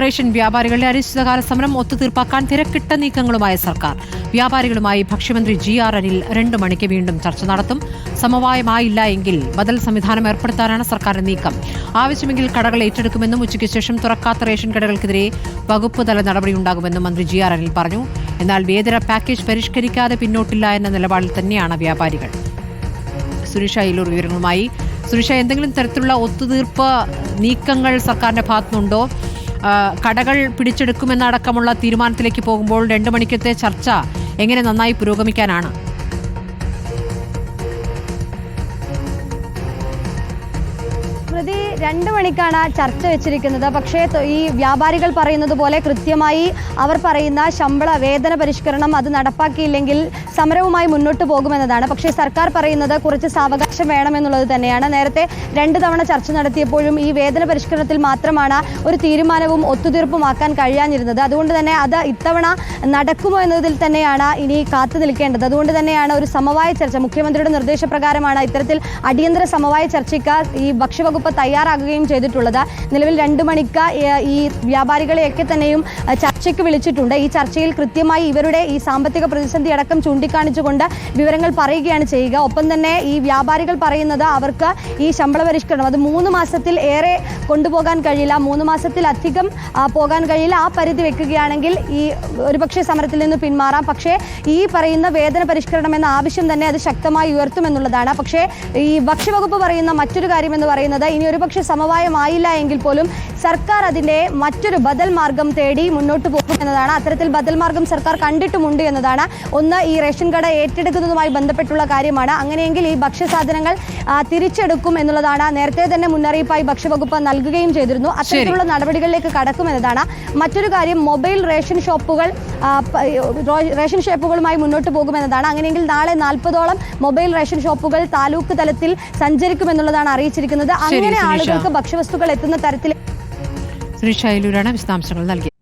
Ration വ്യാപാരികളുടെ അനിശ്ചിതകാല സമരം ഒത്തുതീർപ്പാക്കാൻ തിരക്കിട്ട നീക്കങ്ങളുമായ സർക്കാർ. വ്യാപാരികളുമായി ഭക്ഷ്യമന്ത്രി ജി ആർ അനിൽ രണ്ടു മണിക്ക് വീണ്ടും ചർച്ച നടത്തും. സമവായമായില്ല എങ്കിൽ ബദൽ സംവിധാനം ഏർപ്പെടുത്താനാണ് സർക്കാരിന്റെ നീക്കം. ആവശ്യമെങ്കിൽ കടകൾ ഏറ്റെടുക്കുമെന്നും ഉച്ചയ്ക്ക് ശേഷം തുറക്കാത്ത റേഷൻ കടകൾക്കെതിരെ വകുപ്പ് തല നടപടിയുണ്ടാകുമെന്നും മന്ത്രി ജി ആർ അനിൽ പറഞ്ഞു. എന്നാൽ വേതന പാക്കേജ് പരിഷ്കരിക്കാതെ പിന്നോട്ടില്ല എന്ന നിലപാടിൽ തന്നെയാണ് വ്യാപാരികൾ. സുരേഷ് വിവരങ്ങളുമായി. സുരക്ഷ എന്തെങ്കിലും തരത്തിലുള്ള ഒത്തുതീർപ്പ് നീക്കങ്ങൾ സർക്കാരിന്റെ ഭാഗത്തുനിന്നുണ്ടോ? കടകൾ പിടിച്ചെടുക്കുമെന്നടക്കമുള്ള തീരുമാനത്തിലേക്ക് പോകുമ്പോൾ രണ്ടു മണിക്കത്തെ ചർച്ച എങ്ങനെ നന്നായി പുരോഗമിക്കാനാണ്? സ്മൃതി രണ്ട് മണിക്കാണ് ചർച്ച വെച്ചിരിക്കുന്നത്. പക്ഷേ ഈ വ്യാപാരികൾ പറയുന്നത് പോലെ കൃത്യമായി അവർ പറയുന്ന ശമ്പള വേതന പരിഷ്കരണം അത് നടപ്പാക്കിയില്ലെങ്കിൽ സമരവുമായി മുന്നോട്ട് പോകുമെന്നതാണ്. പക്ഷേ സർക്കാർ പറയുന്നത് കുറച്ച് സാവകാശം വേണമെന്നുള്ളത് തന്നെയാണ്. നേരത്തെ രണ്ട് തവണ ചർച്ച നടത്തിയപ്പോഴും ഈ വേതന പരിഷ്കരണത്തിൽ മാത്രമാണ് ഒരു തീരുമാനവും ഒത്തുതീർപ്പുമാക്കാൻ കഴിയാഞ്ഞിരുന്നത്. അതുകൊണ്ട് തന്നെ അത് ഇത്തവണ നടക്കുമോ എന്നതിൽ തന്നെയാണ് ഇനി കാത്തു നിൽക്കേണ്ടത്. അതുകൊണ്ട് തന്നെയാണ് ഒരു സമവായ ചർച്ച. മുഖ്യമന്ത്രിയുടെ നിർദ്ദേശപ്രകാരമാണ് ഇത്തരത്തിൽ അടിയന്തര സമവായ ചർച്ചയ്ക്ക് ഈ ഭക്ഷ്യവകുപ്പ് തയ്യാറാകുകയും ചെയ്തിട്ടുള്ളത്. നിലവിൽ രണ്ട് മണിക്ക് ഈ വ്യാപാരികളെയൊക്കെ തന്നെയും ചർച്ചയ്ക്ക് വിളിച്ചിട്ടുണ്ട്. ഈ ചർച്ചയിൽ കൃത്യമായി ഇവരുടെ ഈ സാമ്പത്തിക പ്രതിസന്ധി അടക്കം ചൂണ്ടിക്കാണിച്ചുകൊണ്ട് വിവരങ്ങൾ പറയുകയാണ് ചെയ്യുക. ഒപ്പം തന്നെ ഈ വ്യാപാരികൾ പറയുന്നത് അവർക്ക് ഈ ശമ്പള പരിഷ്കരണം അത് മൂന്ന് മാസത്തിൽ ഏറെ കൊണ്ടുപോകാൻ കഴിയില്ല മൂന്ന് മാസത്തിലധികം പോകാൻ കഴിയില്ല ആ പരിധി വെക്കുകയാണെങ്കിൽ ഈ ഒരുപക്ഷെ സമരത്തിൽ നിന്ന് പിന്മാറാം. പക്ഷേ ഈ പറയുന്ന വേതന പരിഷ്കരണം എന്ന ആവശ്യം തന്നെ അത് ശക്തമായി ഉയർത്തുമെന്നുള്ളതാണ് പക്ഷേ ഈ ഭക്ഷ്യവകുപ്പ് പറയുന്ന മറ്റൊരു കാര്യം എന്ന് പറയുന്നത് ഇനി ഒരുപക്ഷെ സമവായമായില്ല എങ്കിൽ പോലും സർക്കാർ അതിന്റെ മറ്റൊരു ബദൽ മാർഗം തേടി മുന്നോട്ട് പോകും എന്നതാണ്. അത്തരത്തിൽ ബദൽ മാർഗം സർക്കാർ കണ്ടിട്ടുമുണ്ട് എന്നതാണ്. ഒന്ന് ഈ റേഷൻ കട ഏറ്റെടുക്കുന്നതുമായി ബന്ധപ്പെട്ടുള്ള കാര്യമാണ്. അങ്ങനെയെങ്കിൽ ഈ ഭക്ഷ്യസാധനങ്ങൾ തിരിച്ചെടുക്കും എന്നുള്ളതാണ് നേരത്തെ തന്നെ മുന്നറിയിപ്പായി ഭക്ഷ്യവകുപ്പ് നൽകുകയും ചെയ്തിരുന്നു. അത്തരത്തിലുള്ള നടപടികളിലേക്ക് കടക്കുമെന്നതാണ് മറ്റൊരു കാര്യം മൊബൈൽ റേഷൻ ഷോപ്പുകൾ റേഷൻ ഷോപ്പുകളുമായി മുന്നോട്ട് പോകുമെന്നതാണ് അങ്ങനെയെങ്കിൽ നാളെ നാൽപ്പതോളം മൊബൈൽ റേഷൻ ഷോപ്പുകൾ താലൂക്ക് തലത്തിൽ സഞ്ചരിക്കുമെന്നുള്ളതാണ് അറിയിച്ചിരിക്കുന്നത്. അങ്ങനെ. ആളുകൾക്ക് ഭക്ഷ്യവസ്തുക്കൾ എത്തുന്ന തരത്തിൽ ശ്രീ ശൈലൂരാണ് വിശദാംശങ്ങൾ നൽകിയത്.